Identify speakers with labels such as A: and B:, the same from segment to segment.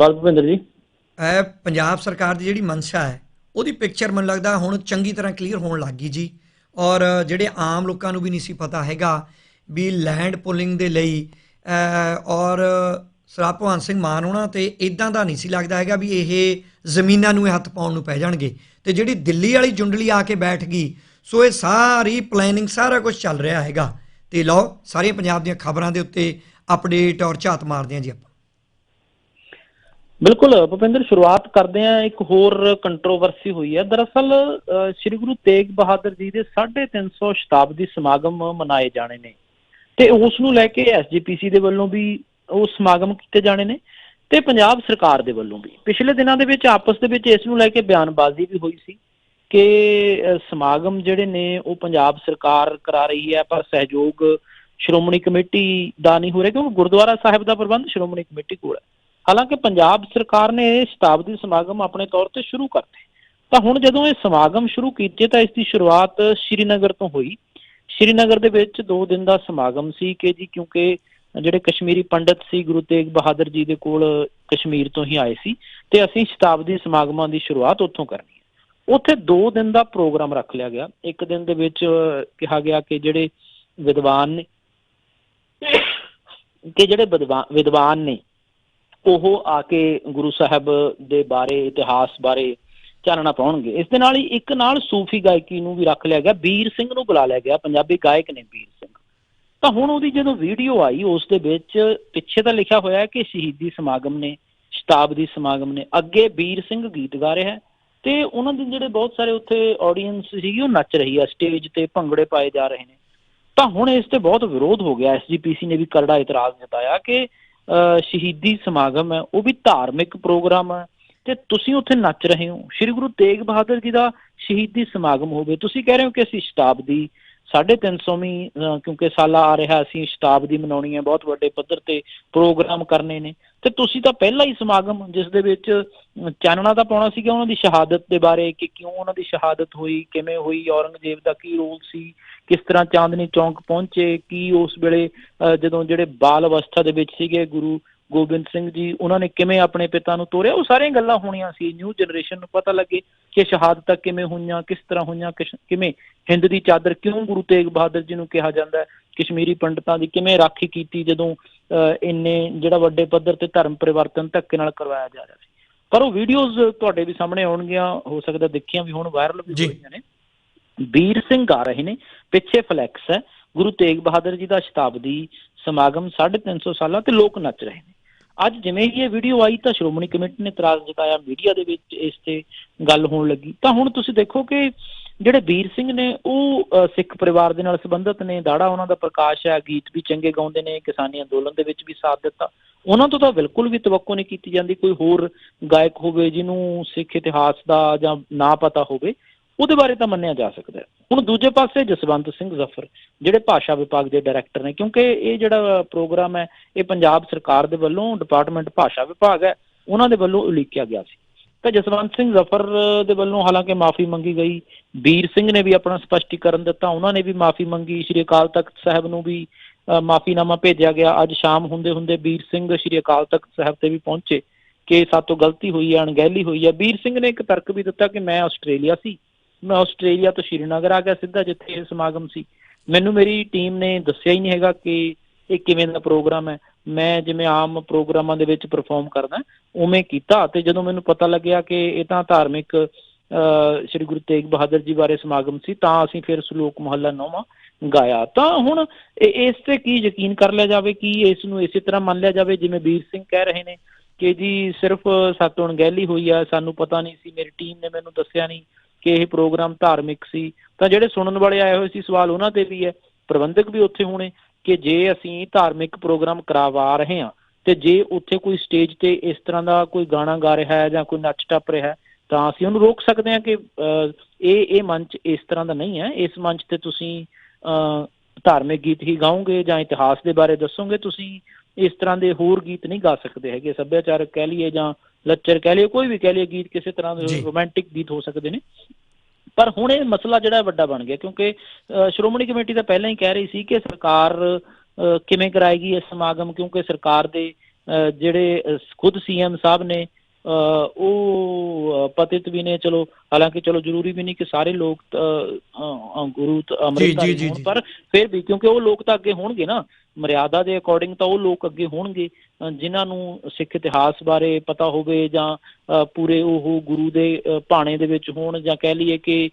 A: ਬਾਲ ਭੁਪਿੰਦਰ ਜੀ।
B: ਇਹ ਪੰਜਾਬ ਸਰਕਾਰ ਦੀ ਜਿਹੜੀ ਮਨਸ਼ਾ ਹੈ, ਉਹਦੀ ਪਿਕਚਰ ਮੈਨੂੰ ਲੱਗਦਾ ਹੁਣ ਚੰਗੀ ਤਰ੍ਹਾਂ ਕਲੀਅਰ ਹੋਣ ਲੱਗ ਗਈ ਜੀ। ਔਰ ਜਿਹੜੇ ਆਮ ਲੋਕਾਂ ਨੂੰ ਵੀ ਨਹੀਂ ਸੀ ਪਤਾ ਹੈਗਾ ਵੀ ਲੈਂਡ ਪੁਲਿੰਗ ਦੇ ਲਈ ਔਰ ਸਰਾ ਭਗਵੰਤ ਸਿੰਘ ਮਾਨ ਹੋਣਾ ਤੇ ਇਦਾਂ ਦਾ ਨਹੀਂ ਸੀ ਲੱਗਦਾ ਹੈਗਾ ਵੀ ਇਹ ਜ਼ਮੀਨਾਂ ਨੂੰ ਇਹ ਹੱਥ ਪਾਉਣ ਨੂੰ ਪੈ ਜਾਣਗੇ। ਤੇ ਜਿਹੜੀ ਦਿੱਲੀ ਵਾਲੀ ਜੁੰਡਲੀ ਆ ਕੇ ਬੈਠ ਗਈ, ਸੋ ਇਹ ਸਾਰੀ ਪਲੈਨਿੰਗ ਸਾਰਾ ਕੁਝ ਚੱਲ ਰਿਹਾ ਹੈਗਾ। ਤੇ ਲਓ, ਸਾਰੀਆਂ ਪੰਜਾਬ ਦੀਆਂ ਖਬਰਾਂ ਦੇ ਉੱਤੇ ਅਪਡੇਟ ਔਰ ਝਾਤ ਮਾਰਦੇ ਹਾਂ ਜੀ ਆਪਾਂ।
A: ਬਿਲਕੁਲ, ਭੁਪਿੰਦਰ, ਸ਼ੁਰੂਆਤ ਕਰਦੇ ਆ ਇੱਕ ਹੋਰ ਕੰਟਰੋਵਰਸੀ ਹੋਈ ਹੈ। ਦਰਅਸਲ ਸ੍ਰੀ ਗੁਰੂ ਤੇਗ ਬਹਾਦਰ ਜੀ ਦੇ 350 ਸ਼ਤਾਬਦੀ ਸਮਾਗਮ ਮਨਾਏ ਜਾਣੇ ਨੇ। ਤੇ ਉਸ ਨੂੰ ਲੈ ਕੇ ਐਸਜੀਪੀਸੀ ਦੇ ਵੱਲੋਂ ਵੀ ਉਹ ਸਮਾਗਮ ਕੀਤੇ ਜਾਣੇ ਨੇ ਤੇ ਪੰਜਾਬ ਸਰਕਾਰ ਦੇ ਵੱਲੋਂ ਵੀ। ਪਿਛਲੇ ਦਿਨਾਂ ਦੇ ਵਿੱਚ, ਆਪਸ ਦੇ ਵਿੱਚ ਇਸ ਨੂੰ ਲੈ ਕੇ ਬਿਆਨਬਾਜ਼ੀ ਵੀ ਹੋਈ ਸੀ ਕਿ ਸਮਾਗਮ ਜਿਹੜੇ ਨੇ, ਉਹ ਪੰਜਾਬ ਸਰਕਾਰ ਕਰਾ ਰਹੀ ਹੈ, ਪਰ ਸਹਿਯੋਗ ਸ਼੍ਰੋਮਣੀ ਕਮੇਟੀ ਦਾ ਨਹੀਂ ਹੋ ਰਿਹਾ ਕਿਉਂਕਿ ਗੁਰਦੁਆਰਾ ਸਾਹਿਬ ਦਾ ਪ੍ਰਬੰਧ ਸ਼੍ਰੋਮਣੀ ਕਮੇਟੀ ਕੋਲ ਹੈ। ਹਾਲਾਂਕਿ ਪੰਜਾਬ ਸਰਕਾਰ ਨੇ ਇਹ ਸ਼ਤਾਬਦੀ ਸਮਾਗਮ ਆਪਣੇ ਤੌਰ ਤੇ ਸ਼ੁਰੂ ਕਰਤੇ। ਤਾਂ ਹੁਣ ਜਦੋਂ ਇਹ ਸਮਾਗਮ ਸ਼ੁਰੂ ਕੀਤੇ ਤਾਂ ਇਸ ਦੀ ਸ਼ੁਰੂਆਤ ਸ਼੍ਰੀਨਗਰ ਤੋਂ ਹੋਈ। ਸ਼੍ਰੀਨਗਰ ਦੇ ਵਿੱਚ 2 ਦਿਨ ਦਾ ਸਮਾਗਮ ਸੀ ਕਿ ਜੀ ਕਿਉਂਕਿ ਜਿਹੜੇ ਕਸ਼ਮੀਰੀ ਪੰਡਤ ਸੀ, ਗੁਰੂ ਤੇਗ ਬਹਾਦਰ ਜੀ ਦੇ ਕੋਲ ਕਸ਼ਮੀਰ ਤੋਂ ਹੀ ਆਏ ਸੀ ਤੇ ਅਸੀਂ ਸ਼ਤਾਬਦੀ ਸਮਾਗਮਾਂ ਦੀ ਸ਼ੁਰੂਆਤ ਉੱਥੋਂ ਕਰਨੀ ਹੈ। ਉੱਥੇ 2 ਦਿਨ ਦਾ ਪ੍ਰੋਗਰਾਮ ਰੱਖ ਲਿਆ ਗਿਆ। ਇੱਕ ਦਿਨ ਦੇ ਵਿੱਚ ਕਿਹਾ ਗਿਆ ਕਿ ਜਿਹੜੇ ਵਿਦਵਾਨ ਨੇ ਕਿ ਜਿਹੜੇ ਵਿਦਵਾ- ਵਿਦਵਾਨ ਨੇ ਉਹ ਆ ਕੇ ਗੁਰੂ ਸਾਹਿਬ ਦੇ ਬਾਰੇ, ਇਤਿਹਾਸ ਬਾਰੇ ਚਾਨਣਾ ਪਾਉਣਗੇ। ਇਸ ਦੇ ਨਾਲ ਹੀ ਇੱਕ ਨਾਲ ਸੂਫੀ ਗਾਇਕੀ ਨੂੰ ਵੀ ਰੱਖ ਲਿਆ ਗਿਆ। ਵੀਰ ਸਿੰਘ ਨੂੰ ਬੁਲਾ ਲਿਆ ਗਿਆ। ਪੰਜਾਬੀ ਗਾਇਕ ਨੇ ਵੀਰ ਸਿੰਘ। ਤਾਂ ਹੁਣ ਉਹਦੀ ਜਦੋਂ ਵੀਡੀਓ ਆਈ, ਉਸ ਦੇ ਵਿੱਚ ਪਿੱਛੇ ਤਾਂ ਲਿਖਿਆ ਹੋਇਆ ਹੈ ਕਿ ਸ਼ਹੀਦੀ ਸਮਾਗਮ ਨੇ, ਸ਼ਤਾਬਦੀ ਸਮਾਗਮ ਨੇ, ਅੱਗੇ ਵੀਰ ਸਿੰਘ ਗੀਤ ਗਾ ਰਿਹਾ ਹੈ ਤੇ ਉਹਨਾਂ ਦੇ ਜਿਹੜੇ ਬਹੁਤ ਸਾਰੇ ਉੱਥੇ ਆਡੀਅנס ਸੀਗੀ, ਉਹ ਨੱਚ ਰਹੀ ਹੈ। ਸਟੇਜ ਤੇ ਭੰਗੜੇ ਪਾਏ ਜਾ ਰਹੇ ਨੇ। ਤਾਂ ਹੁਣ ਇਸ ਤੇ ਬਹੁਤ ਵਿਰੋਧ ਹੋ ਗਿਆ। ਐਸਜੀਪੀਸੀ ਨੇ ਵੀ ਕਰੜਾ ਇਤਰਾਜ਼ ਜਤਾਇਆ ਕਿ ਸ਼ਹੀਦੀ ਸਮਾਗਮ ਹੈ, ਉਹ ਵੀ ਧਾਰਮਿਕ ਪ੍ਰੋਗਰਾਮ ਹੈ। ਤੇ ਤੁਸੀਂ ਉੱਥੇ ਨੱਚ ਰਹੇ ਹੋ। ਸ੍ਰੀ ਗੁਰੂ ਤੇਗ ਬਹਾਦਰ ਜੀ ਦਾ ਸ਼ਹੀਦੀ ਸਮਾਗਮ ਹੋਵੇ, ਤੁਸੀਂ ਕਹਿ ਰਹੇ ਹੋ ਕਿ ਅਸੀਂ ਸ਼ਤਾਬਦੀ 350ਵੀਂ ਅਹ, ਕਿਉਂਕਿ ਸਾਲਾ ਆ ਰਿਹਾ, ਅਸੀਂ ਸ਼ਤਾਬਦੀ ਮਨਾਉਣੀ ਹੈ, ਬਹੁਤ ਵੱਡੇ ਪੱਧਰ ਤੇ ਪ੍ਰੋਗਰਾਮ ਕਰਨੇ ਨੇ। ਤੇ ਤੁਸੀਂ ਤਾਂ ਪਹਿਲਾ ਹੀ ਸਮਾਗਮ, ਜਿਸ ਦੇ ਵਿੱਚ ਚਾਨਣਾ ਤਾਂ ਪਾਉਣਾ ਸੀਗਾ ਉਹਨਾਂ ਦੀ ਸ਼ਹਾਦਤ ਦੇ ਬਾਰੇ, ਕਿ ਕਿਉਂ ਉਹਨਾਂ ਦੀ ਸ਼ਹਾਦਤ ਹੋਈ, ਕਿਵੇਂ ਹੋਈ, ਔਰੰਗਜ਼ੇਬ ਦਾ ਕੀ ਰੋਲ ਸੀ, ਕਿਸ ਤਰ੍ਹਾਂ ਚਾਂਦਨੀ ਚੌਂਕ ਪਹੁੰਚੇ, ਕੀ ਉਸ ਵੇਲੇ, ਅਹ, ਜਦੋਂ ਜਿਹੜੇ ਬਾਲ ਅਵਸਥਾ ਦੇ ਵਿੱਚ ਸੀਗੇ, ਗੁਰੂ ਗੋਬਿੰਦ ਸਿੰਘ ਜੀ ਉਹਨਾਂ ਨੇ ਕਿਵੇਂ ਆਪਣੇ ਪਿਤਾ ਨੂੰ ਤੋਰਿਆ? ਉਹ ਸਾਰੀਆਂ ਗੱਲਾਂ ਹੋਣੀਆਂ ਸੀ। ਨਿਊ ਜਨਰੇਸ਼ਨ ਨੂੰ ਪਤਾ ਲੱਗੇ ਕਿ ਸ਼ਹਾਦਤਾਂ ਕਿਵੇਂ ਹੋਈਆਂ ਕਿਸ ਤਰ੍ਹਾਂ ਹੋਈਆਂ ਕਿਵੇਂ ਹਿੰਦ ਦੀ ਚਾਦਰ ਕਿਉਂ ਗੁਰੂ ਤੇਗ ਬਹਾਦਰ ਜੀ ਨੂੰ ਕਿਹਾ ਜਾਂਦਾ ਹੈ? ਕਸ਼ਮੀਰੀ ਪੰਡਤਾਂ ਦੀ ਕਿਵੇਂ ਰਾਖੀ ਕੀਤੀ ਜਦੋਂ ਇੰਨੇ ਜਿਹੜਾ ਵੱਡੇ ਪੱਧਰ ਤੇ ਧਰਮ ਪਰਿਵਰਤਨ ਧੱਕੇ ਨਾਲ ਕਰਵਾਇਆ ਜਾ ਰਿਹਾ ਸੀ? ਪਰ ਉਹ ਵੀਡੀਓਜ਼ ਤੁਹਾਡੇ ਵੀ ਸਾਹਮਣੇ ਆਉਣਗੀਆਂ ਹੋ ਸਕਦਾ ਦੇਖੀਆਂ ਵੀ ਹੁਣ ਵਾਇਰਲ ਵੀ। ਹੋਈਆਂ ਨੇ। ਵੀਰ ਸਿੰਘ ਗਾ ਰਹੇ ਨੇ ਪਿੱਛੇ ਫਲੈਕਸ ਹੈ। ਗੁਰੂ ਤੇਗ ਬਹਾਦਰ ਜੀ ਦਾ ਸ਼ਤਾਬਦੀ ਸਮਾਗਮ 350 ਸਾਲਾਂ ਤੇ ਲੋਕ ਨੱਚ ਰਹੇ ਨੇ। ਅੱਜ ਜਿਵੇਂ ਹੀ ਇਹ ਵੀਡੀਓ ਆਈ ਤਾਂ ਸ਼੍ਰੋਮਣੀ ਕਮੇਟੀ ਨੇ ਇਤਰਾਜ਼ ਜਤਾਇਆ ਮੀਡੀਆ ਦੇ ਵਿੱਚ ਇਸ ਤੇ ਗੱਲ ਹੋਣ ਲੱਗੀ। ਤਾਂ ਹੁਣ ਤੁਸੀਂ ਦੇਖੋ ਕਿ ਜਿਹੜੇ ਵੀਰ ਸਿੰਘ ਨੇ ਉਹ ਸਿੱਖ ਪਰਿਵਾਰ ਦੇ ਨਾਲ ਸੰਬੰਧਿਤ ਨੇ, ਦਾੜਾ ਉਹਨਾਂ ਦਾ ਪ੍ਰਕਾਸ਼ ਹੈ, ਗੀਤ ਵੀ ਚੰਗੇ ਗਾਉਂਦੇ ਨੇ, ਕਿਸਾਨੀ ਅੰਦੋਲਨ ਦੇ ਵਿੱਚ ਵੀ ਸਾਥ ਦਿੱਤਾ। ਉਹਨਾਂ ਤੋਂ ਤਾਂ ਬਿਲਕੁਲ ਵੀ ਤਵੱਕੋ ਨਹੀਂ ਕੀਤੀ ਜਾਂਦੀ, ਕੋਈ ਹੋਰ ਗਾਇਕ ਹੋਵੇ ਜਿਹਨੂੰ ਸਿੱਖ ਇਤਿਹਾਸ ਦਾ ਜਾਂ ਨਾ ਪਤਾ ਹੋਵੇ। ਉਹਦੇ ਬਾਰੇ ਤਾਂ ਮੰਨਿਆ ਜਾ ਸਕਦਾ ਹੁਣ ਦੂਜੇ ਪਾਸੇ ਜਸਵੰਤ ਸਿੰਘ ਜ਼ਫਰ, ਜਿਹੜੇ ਭਾਸ਼ਾ ਵਿਭਾਗ ਦੇ ਡਾਇਰੈਕਟਰ ਨੇ, ਕਿਉਂਕਿ ਇਹ ਜਿਹੜਾ ਪ੍ਰੋਗਰਾਮ ਹੈ, ਇਹ ਪੰਜਾਬ ਸਰਕਾਰ ਦੇ ਵੱਲੋਂ ਡਿਪਾਰਟਮੈਂਟ ਭਾਸ਼ਾ ਵਿਭਾਗ ਹੈ, ਉਹਨਾਂ ਦੇ ਵੱਲੋਂ ਉਲੀਕਿਆ ਗਿਆ ਸੀ। ਤਾਂ ਜਸਵੰਤ ਸਿੰਘ ਜ਼ਫਰ ਦੇ ਵੱਲੋਂ ਹਾਲਾਂਕਿ ਮਾਫੀ ਮੰਗੀ ਗਈ ਵੀਰ ਸਿੰਘ ਨੇ ਵੀ ਆਪਣਾ ਸਪਸ਼ਟੀਕਰਨ ਦਿੱਤਾ, ਉਹਨਾਂ ਨੇ ਵੀ ਮਾਫੀ ਮੰਗੀ, ਸ਼੍ਰੀ ਅਕਾਲ ਤਖਤ ਸਾਹਿਬ ਨੂੰ ਵੀ ਮਾਫੀਨਾਮਾ ਭੇਜਿਆ ਗਿਆ। ਅੱਜ ਸ਼ਾਮ ਹੁੰਦੇ ਹੁੰਦੇ ਵੀਰ ਸਿੰਘ ਸ਼੍ਰੀ ਅਕਾਲ ਤਖਤ ਸਾਹਿਬ ਤੇ ਵੀ ਪਹੁੰਚੇ। ਕਿ ਸਾਤੋਂ ਗਲਤੀ ਹੋਈ ਹੈ, ਅਣਗਹਿਲੀ ਹੋਈ ਹੈ। ਵੀਰ ਸਿੰਘ ਨੇ ਇੱਕ ਤਰਕ ਵੀ ਦਿੱਤਾ ਕਿ ਮੈਂ ਆਸਟ੍ਰੇਲੀਆ ਸੀ। ਮੈਂ ਆਸਟ੍ਰੇਲੀਆ ਤੋਂ ਸ਼੍ਰੀਨਗਰ ਆ ਗਿਆ ਸਿੱਧਾ ਜਿੱਥੇ ਇਹ ਸਮਾਗਮ ਸੀ। ਮੈਨੂੰ ਮੇਰੀ ਟੀਮ ਨੇ ਦੱਸਿਆ ਹੀ ਨਹੀਂ ਹੈਗਾ ਕਿ ਇਹ ਕਿਵੇਂ ਦਾ ਪ੍ਰੋਗਰਾਮ ਹੈ। ਮੈਂ ਜਿਵੇਂ ਆਮ ਪ੍ਰੋਗਰਾਮਾਂ ਦੇ ਵਿੱਚ ਪਰਫਾਰਮ ਕਰਦਾ, ਉਵੇਂ ਕੀਤਾ ਤੇ ਜਦੋਂ ਮੈਨੂੰ ਪਤਾ ਲੱਗਿਆ ਕਿ ਇਹ ਤਾਂ ਧਾਰਮਿਕ ਸ੍ਰੀ ਗੁਰੂ ਤੇਗ ਬਹਾਦਰ ਜੀ ਬਾਰੇ ਸਮਾਗਮ ਸੀ, ਤਾਂ ਅਸੀਂ ਫਿਰ ਸਲੋਕ ਮੁਹੱਲਾ ਨੌਵਾਂ ਗਾਇਆ। ਤਾਂ ਹੁਣ ਇਸ ਤੇ ਕੀ ਯਕੀਨ ਕਰ ਲਿਆ ਜਾਵੇ ਕਿ ਇਸ ਨੂੰ ਇਸੇ ਤਰ੍ਹਾਂ ਮੰਨ ਲਿਆ ਜਾਵੇ ਜਿਵੇਂ ਵੀਰ ਸਿੰਘ ਕਹਿ ਰਹੇ ਨੇ ਕਿ ਜੀ ਸਿਰਫ ਸਾਤੋਂ ਅਣਗਹਿਲੀ ਹੋਈ ਆ, ਸਾਨੂੰ ਪਤਾ ਨਹੀਂ ਸੀ, ਮੇਰੀ ਟੀਮ ਨੇ ਮੈਨੂੰ ਦੱਸਿਆ ਨਹੀਂ। ਕਿ ਇਹ ਪ੍ਰੋਗਰਾਮ ਧਾਰਮਿਕ ਸੀ ਤਾਂ ਜਿਹੜੇ ਸੁਣਨ ਵਾਲੇ ਆਏ ਹੋਏ ਸੀ ਸਵਾਲ ਉਹਨਾਂ ਤੇ ਵੀ ਹੈ ਪ੍ਰਬੰਧਕ ਵੀ ਉੱਥੇ ਹੋਣੇ ਕਿ ਜੇ ਅਸੀਂ ਧਾਰਮਿਕ ਪ੍ਰੋਗਰਾਮ ਕਰਾਵਾ ਰਹੇ ਹਾਂ ਤੇ ਜੇ ਉੱਥੇ ਕੋਈ ਸਟੇਜ ਤੇ ਇਸ ਤਰ੍ਹਾਂ ਦਾ ਕੋਈ ਗਾਣਾ ਗਾ ਰਿਹਾ ਹੈ ਜਾਂ ਕੋਈ ਨੱਚ ਟੱਪ ਰਿਹਾ ਹੈ ਤਾਂ ਅਸੀਂ ਉਹਨੂੰ ਰੋਕ ਸਕਦੇ ਹਾਂ ਕਿ ਅਹ, ਇਹ ਇਹ ਮੰਚ ਇਸ ਤਰ੍ਹਾਂ ਦਾ ਨਹੀਂ ਹੈ ਇਸ ਮੰਚ ਤੇ ਤੁਸੀਂ ਅਹ, ਧਾਰਮਿਕ ਗੀਤ ਹੀ ਗਾਓਗੇ ਜਾਂ ਇਤਿਹਾਸ ਦੇ ਬਾਰੇ ਦੱਸੋਗੇ ਤੁਸੀਂ ਇਸ ਤਰ੍ਹਾਂ ਦੇ ਹੋਰ ਗੀਤ ਨਹੀਂ ਗਾ ਸਕਦੇ ਹੈਗੇ ਸੱਭਿਆਚਾਰਕ ਕਹਿ ਲਈਏ ਜਾਂ ਲੱਚਰ ਕਹਿ ਲਈਏ ਕੋਈ ਵੀ ਕਹਿ ਲਈਏ ਗੀਤ ਕਿਸੇ ਤਰ੍ਹਾਂ ਦੇ। ਰੋਮਾਂਟਿਕ ਗੀਤ ਹੋ ਸਕਦੇ ਨੇ ਪਰ ਹੁਣ ਇਹ ਮਸਲਾ ਜਿਹੜਾ ਵੱਡਾ ਬਣ ਗਿਆ ਕਿਉਂਕਿ ਸ਼੍ਰੋਮਣੀ ਕਮੇਟੀ ਤਾਂ ਪਹਿਲਾਂ ਹੀ ਕਹਿ ਰਹੀ ਸੀ ਕਿ ਸਰਕਾਰ ਕਿਵੇਂ ਕਰਾਏਗੀ ਇਹ ਸਮਾਗਮ ਕਿਉਂਕਿ ਸਰਕਾਰ ਦੇ ਜਿਹੜੇ ਖੁਦ ਸੀਐਮ ਸਾਹਿਬ ਨੇ ਉਹ ਪਤਿਤ ਵੀ ਨੇ ਚਲੋ ਹਾਲਾਂਕਿ ਚਲੋ ਜ਼ਰੂਰੀ ਵੀ ਨਹੀਂ ਕਿ ਸਾਰੇ ਲੋਕ ਗੁਰੂ ਅੰਮ੍ਰਿਤਧਾਰੀ ਹੋਣ। ਪਰ ਫਿਰ ਵੀ ਕਿਉਂਕਿ ਉਹ ਲੋਕ ਤਾਂ ਅੱਗੇ ਹੋਣਗੇ ਨਾ ਮਰਿਆਦਾ ਦੇ ਅਕੋਰਡਿੰਗ ਤਾਂ ਉਹ ਲੋਕ ਅੱਗੇ ਹੋਣਗੇ ਜਿਨ੍ਹਾਂ ਨੂੰ ਸਿੱਖ ਇਤਿਹਾਸ ਬਾਰੇ ਪਤਾ ਹੋਵੇ ਜਾਂ ਪੂਰੇ ਉਹ ਗੁਰੂ ਦੇ ਭਾਣੇ ਦੇ ਵਿੱਚ ਹੋਣ ਜਾਂ ਕਹਿ ਲਈਏ ਕਿ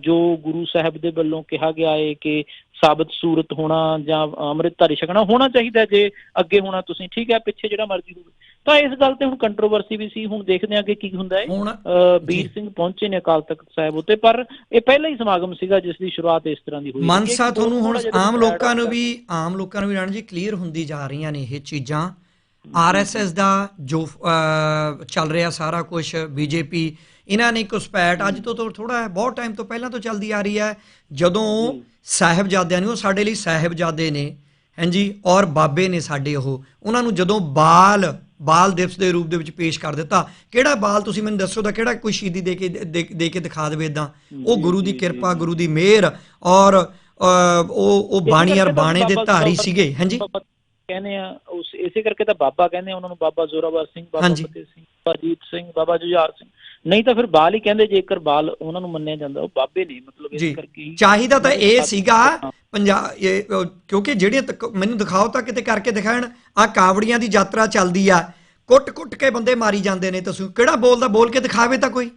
A: ਜੋ ਗੁਰੂ ਸਾਹਿਬ ਦੇ ਵੱਲੋਂ ਕਿਹਾ ਗਿਆ ਹੈ ਕਿ ਸਾਬਤ ਸੂਰਤ ਹੋਣਾ ਜਾਂ ਅੰਮ੍ਰਿਤਧਾਰੀ ਛਕਣਾ ਹੋਣਾ ਚਾਹੀਦਾ ਜੇ ਅੱਗੇ ਹੋਣਾ ਤੁਸੀਂ ਠੀਕ ਹੈ ਪਿੱਛੇ ਜਿਹੜਾ ਮਰਜ਼ੀ ਹੋਵੇ ਤਾਂ ਇਸ ਗੱਲ ਤੇ ਹੁਣ ਕੰਟਰੋਵਰਸੀ ਵੀ ਸੀ ਹੁਣ ਦੇਖਦੇ ਹਾਂ ਕਿ ਕੀ ਹੁੰਦਾ ਹੈ। ਵੀਰ ਸਿੰਘ ਪਹੁੰਚੇ ਨੇ ਅਕਾਲ ਤਖਤ ਸਾਹਿਬ ਉੱਤੇ ਪਰ ਇਹ ਪਹਿਲਾ ਹੀ ਸਮਾਗਮ ਸੀਗਾ ਜਿਸ ਦੀ ਸ਼ੁਰੂਆਤ ਇਸ ਤਰ੍ਹਾਂ ਦੀ ਹੋਈ
B: ਮਨਸਾ ਤੁਹਾਨੂੰ ਹੁਣ ਆਮ ਲੋਕਾਂ ਨੂੰ ਵੀ ਆਮ ਲੋਕਾਂ ਨੂੰ ਵੀ ਰਾਣ ਜੀ ਕਲੀਅਰ ਹੁੰਦੀ ਜਾ ਰਹੀਆਂ ਨੇ ਇਹ ਚੀਜ਼ਾਂ। ਆਰਐਸਐਸ ਦਾ ਜੋ ਚੱਲ ਰਿਹਾ ਸਾਰਾ ਕੁਝ ਬੀਜੇਪੀ ਇਹਨਾਂ ਨੇ ਘੁਸਪੈਠ ਅੱਜ ਤੋਂ ਥੋੜਾ ਬਹੁਤ ਟਾਈਮ ਤੋਂ ਪਹਿਲਾਂ ਤੋਂ ਚੱਲਦੀ ਆ ਰਹੀ ਹੈ। ਜਦੋਂ ਸਾਹਿਬਜ਼ਾਦਿਆਂ ਨੇ ਉਹ ਸਾਡੇ ਲਈ ਸਾਹਿਬਜ਼ਾਦੇ ਨੇ ਹਾਂਜੀ ਔਰ ਬਾਬੇ ਨੇ ਸਾਡੇ ਉਹ ਉਹਨਾਂ ਨੂੰ ਜਦੋਂ ਬਾਲ ਬਾਲ ਦਿਵਸ ਦੇ ਰੂਪ ਦੇ ਵਿੱਚ ਪੇਸ਼ ਕਰ ਦਿੱਤਾ। ਕਿਹੜਾ ਬਾਲ ਤੁਸੀਂ ਮੈਨੂੰ ਦੱਸੋ ਤਾਂ ਕਿਹੜਾ ਕੋਈ ਸ਼ਹੀਦੀ ਦੇ ਕੇ ਦੇ- ਦੇ ਕੇ ਦਿਖਾ ਦੇਵੇ ਇਦਾਂ ਉਹ ਗੁਰੂ ਦੀ ਕਿਰਪਾ ਗੁਰੂ ਦੀ ਮਿਹਰ ਔਰ ਉਹ ਉਹ
A: ਕਰਕੇ ਤਾਂ
B: ਬਾਣੇ ਦੇ ਧਾਰੀ ਸੀਗੇ। ਹਾਂਜੀ।
A: ਕਹਿੰਦੇ ਆ ਉਸ ਇਸੇ ਕਰਕੇ ਤਾਂ ਬਾਬਾ ਕਹਿੰਦੇ ਆ ਉਹਨਾਂ ਨੂੰ ਬਾਬਾ ਜ਼ੋਰਾਵਰ ਸਿੰਘ ਬਾਬਾ। ਫਤਿਹ ਸਿੰਘ ਬਾਬਾ ਜੀਤ ਸਿੰਘ ਬਾਬਾ ਜੁਝਾਰ ਸਿੰਘ। ਨਹੀਂ ਤਾਂ ਫਿਰ ਬਾਲ ਹੀ ਕਹਿੰਦੇ ਜੇਕਰ ਬਾਲ ਉਹਨਾਂ ਨੂੰ ਮੰਨਿਆ ਜਾਂਦਾ ਉਹ ਬਾਬੇ ਨੇ ਮਤਲਬ ਇਸ ਕਰਕੇ ਹੀ
B: ਚਾਹੀਦਾ ਤਾਂ ਇਹ। ਸੀਗਾ ਪੰਜਾਬ ਕਿਉਂਕਿ ਜਿਹੜੀਆਂ ਤੱਕ- ਮੈਨੂੰ ਦਿਖਾਓ ਤਾਂ ਕਿਤੇ ਕਰਕੇ ਦਿਖਾਣ ਆ ਕਾਵੜੀਆਂ ਦੀ ਯਾਤਰਾ ਚੱਲਦੀ ਆ ਕੁੱਟ-ਕੁੱਟ ਕੇ ਬੰਦੇ ਮਾਰੀ ਜਾਂਦੇ ਨੇ ਤੁਸੀਂ ਕਿਹੜਾ ਬੋਲਦਾ ਬੋਲ ਕੇ ਦਿਖਾਵੇ ਤਾਂ ਕੋਈ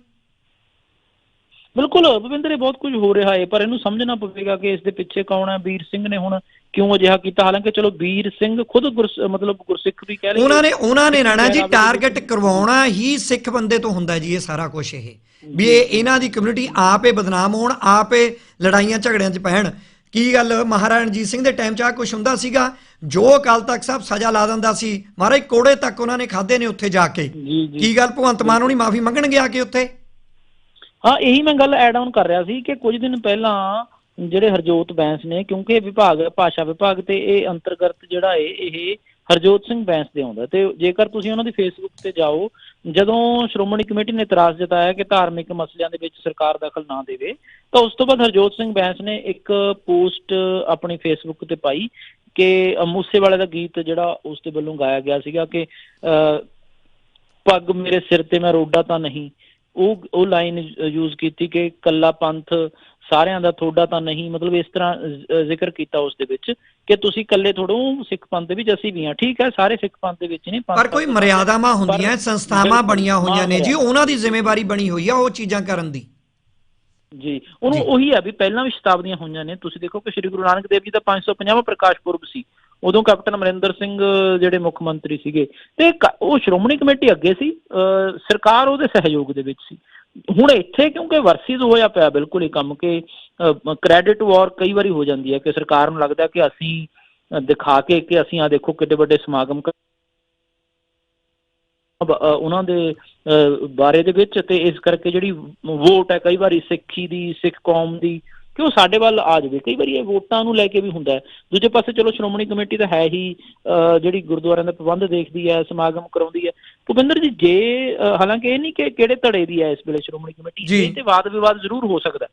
A: ਬਿਲਕੁਲ ਭਵਿੰਦਰ ਇਹ ਬਹੁਤ ਕੁਝ ਹੋ ਰਿਹਾ ਹੈ ਪਰ ਇਹਨੂੰ ਸਮਝਣਾ ਪਵੇਗਾ ਕਿ ਇਸ ਦੇ ਪਿੱਛੇ ਕੌਣ ਹੈ ਵੀਰ ਸਿੰਘ ਨੇ ਹੁਣ ਕਿਉਂ ਅਜਿਹਾ ਕੀਤਾ? ਹਾਲਾਂਕਿ ਚਲੋ ਵੀਰ ਸਿੰਘ ਖੁਦ ਮਤਲਬ ਗੁਰਸਿੱਖ ਵੀ ਕਹਿ ਲਈਏ
B: ਉਹਨਾਂ ਨੇ ਉਹਨਾਂ ਨੇ ਰਾਣਾ ਜੀ ਟਾਰਗੇਟ ਕਰਵਾਉਣਾ ਹੀ ਸਿੱਖ ਬੰਦੇ ਤੋਂ ਹੁੰਦਾ ਜੀ ਇਹ ਸਾਰਾ ਕੁਝ ਇਹ। ਵੀ ਇਹ ਇਹਨਾਂ ਦੀ ਕਮਿਊਨਿਟੀ ਆਪੇ ਬਦਨਾਮ ਹੋਣ ਆਪੇ ਲੜਾਈਆਂ ਝਗੜਿਆਂ 'ਚ ਪੈਣ। ਕੀ ਗੱਲ ਮਹਾਰਾਜਾ ਰਣਜੀਤ ਸਿੰਘ ਦੇ ਟਾਈਮ 'ਚ ਆ ਕੁਝ ਹੁੰਦਾ ਸੀਗਾ? ਜੋ ਅਕਾਲ ਤਖਤ ਸਾਹਿਬ ਸਜ਼ਾ ਲਾ ਦਿੰਦਾ ਸੀ ਮਹਾਰਾਜ ਕੋੜੇ ਤੱਕ ਉਹਨਾਂ ਨੇ ਖਾਦੇ ਨੇ ਉੱਥੇ ਜਾ ਕੇ। ਕੀ ਗੱਲ ਭਗਵੰਤ ਮਾਨ ਹੋਣੀ ਮਾਫੀ ਮੰਗਣਗੇ ਆ ਕੇ ਉੱਥੇ?
A: ਹਾਂ ਇਹੀ ਮੈਂ ਗੱਲ ਐਡ ਆਨ ਕਰ ਰਿਹਾ ਸੀ ਕਿ ਕੁਝ ਦਿਨ ਪਹਿਲਾਂ ਜਿਹੜੇ ਹਰਜੋਤ ਬੈਂਸ ਨੇ ਕਿਉਂਕਿ ਇਹ ਵਿਭਾਗ ਭਾਸ਼ਾ ਵਿਭਾਗ ਤੇ ਇਹ ਅੰਤਰਗਤ ਜਿਹੜਾ ਹੈ ਇਹ ਹਰਜੋਤ ਸਿੰਘ ਬੈਂਸ ਦੇ ਆਉਂਦਾ। ਤੇ ਜੇਕਰ ਤੁਸੀਂ ਉਹਨਾਂ ਦੀ ਫੇਸਬੁੱਕ ਤੇ ਜਾਓ ਜਦੋਂ ਸ਼੍ਰੋਮਣੀ ਕਮੇਟੀ ਨੇ ਇਤਰਾਜ਼ ਜਤਾਇਆ ਕਿ ਧਾਰਮਿਕ ਮਸਲਿਆਂ ਦੇ ਵਿੱਚ ਸਰਕਾਰ ਦਖਲ ਨਾ ਦੇਵੇ ਤਾਂ ਉਸ ਤੋਂ ਬਾਅਦ ਹਰਜੋਤ ਸਿੰਘ ਬੈਂਸ ਨੇ ਇੱਕ ਪੋਸਟ ਆਪਣੀ ਫੇਸਬੁੱਕ ਤੇ ਪਾਈ ਕਿ ਅ, ਮੂਸੇਵਾਲੇ ਦਾ ਗੀਤ ਜਿਹੜਾ ਉਸ ਦੇ ਵੱਲੋਂ ਗਾਇਆ ਗਿਆ ਸੀਗਾ ਕਿ ਅ, ਪੱਗ ਮੇਰੇ ਸਿਰ ਤੇ ਮੈਂ ਰੋਡਾ ਤਾਂ ਨਹੀਂ। ਉਹ ਉਹ ਲਾਈਨ ਯੂਜ਼ ਕੀਤੀ ਕਿ ਕੱਲਾ ਪੰਥ ਸਾਰਿਆਂ ਦਾ ਥੋੜਾ ਤਾਂ ਨਹੀਂ ਮਤਲਬ ਇਸ ਤਰ੍ਹਾਂ ਜ਼ਿਕਰ ਕੀਤਾ ਉਸ ਦੇ ਵਿੱਚ ਕਿ ਤੁਸੀਂ ਇਕੱਲੇ ਥੋੜੋ ਸਿੱਖ ਪੰਥ ਦੇ ਵਿੱਚ ਅਸੀਂ ਵੀ ਹਾਂ। ਠੀਕ ਹੈ ਸਾਰੇ ਸਿੱਖ ਪੰਥ ਦੇ ਵਿੱਚ ਨਹੀਂ
B: ਪਰ ਕੋਈ ਮਰਿਆਦਾਵਾਂ ਹੁੰਦੀਆਂ ਸੰਸਥਾਵਾਂ ਬਣੀਆਂ ਹੋਈਆਂ ਨੇ ਜੀ ਉਹਨਾਂ ਦੀ ਜ਼ਿੰਮੇਵਾਰੀ ਬਣੀ ਹੋਈ ਆ ਉਹ ਚੀਜ਼ਾਂ ਕਰਨ ਦੀ।
A: ਜੀ ਉਹਨੂੰ। ਉਹੀ ਆ ਵੀ ਪਹਿਲਾਂ ਵੀ ਸ਼ਤਾਬਦੀਆਂ ਹੋਈਆਂ ਨੇ। ਤੁਸੀਂ ਦੇਖੋ ਕਿ ਸ੍ਰੀ ਗੁਰੂ ਨਾਨਕ ਦੇਵ ਜੀ ਦਾ 550ਵਾਂ ਪ੍ਰਕਾਸ਼ ਪੁਰਬ ਸੀ। ਉਦੋਂ ਕੈਪਟਨ ਅਮਰਿੰਦਰ ਸਿੰਘ ਜਿਹੜੇ ਮੁੱਖ ਮੰਤਰੀ ਸੀਗੇ ਤੇ ਉਹ ਸ਼੍ਰੋਮਣੀ ਕਮੇਟੀ ਅੱਗੇ ਸੀ ਸਰਕਾਰ ਉਹਦੇ ਸਹਿਯੋਗ ਦੇ ਵਿੱਚ ਸੀ। ਹੁਣ ਇੱਥੇ ਕਿਉਂਕਿ ਵਰਸਿਸ ਹੋਇਆ ਪਿਆ ਬਿਲਕੁਲ ਹੀ ਕੰਮ ਕਿ ਕ੍ਰੈਡਿਟ ਵਾਰ ਕਈ ਵਾਰੀ ਹੋ ਜਾਂਦੀ ਹੈ ਕਿ ਸਰਕਾਰ ਨੂੰ ਲੱਗਦਾ ਕਿ ਅਸੀਂ ਦਿਖਾ ਕੇ ਕਿ ਅਸੀਂ ਆ ਦੇਖੋ ਕਿੱਡੇ ਵੱਡੇ ਸਮਾਗਮ ਉਹਨਾਂ ਦੇ ਅ, ਬਾਰੇ ਦੇ ਵਿੱਚ ਤੇ ਇਸ ਕਰਕੇ ਜਿਹੜੀ ਵੋਟ ਹੈ ਕਈ ਵਾਰੀ ਸਿੱਖੀ ਦੀ ਸਿੱਖ ਕੌਮ ਦੀ ਕਿ ਉਹ ਸਾਡੇ ਵੱਲ ਆ ਜਾਵੇ ਕਈ ਵਾਰੀ ਇਹ ਵੋਟਾਂ ਨੂੰ ਲੈ ਕੇ ਵੀ ਹੁੰਦਾ ਦੂਜੇ ਪਾਸੇ ਚਲੋ ਸ਼੍ਰੋਮਣੀ ਕਮੇਟੀ ਤਾਂ ਹੈ ਹੀ ਜਿਹੜੀ ਗੁਰਦੁਆਰਿਆਂ ਦਾ ਪ੍ਰਬੰਧ ਦੇਖਦੀ ਹੈ ਸਮਾਗਮ ਕਰਾਉਂਦੀ ਹੈ ਭੁਪਿੰਦਰ ਜੀ ਜੇ ਹਾਲਾਂਕਿ ਇਹ ਨਹੀਂ ਕਿ ਕਿਹੜੇ ਧੜੇ ਦੀ ਹੈ ਇਸ ਵੇਲੇ ਸ਼੍ਰੋਮਣੀ ਕਮੇਟੀ
B: ਜੀ।
A: ਇਹ ਤੇ ਵਾਦ ਵਿਵਾਦ ਜ਼ਰੂਰ ਹੋ ਸਕਦਾ।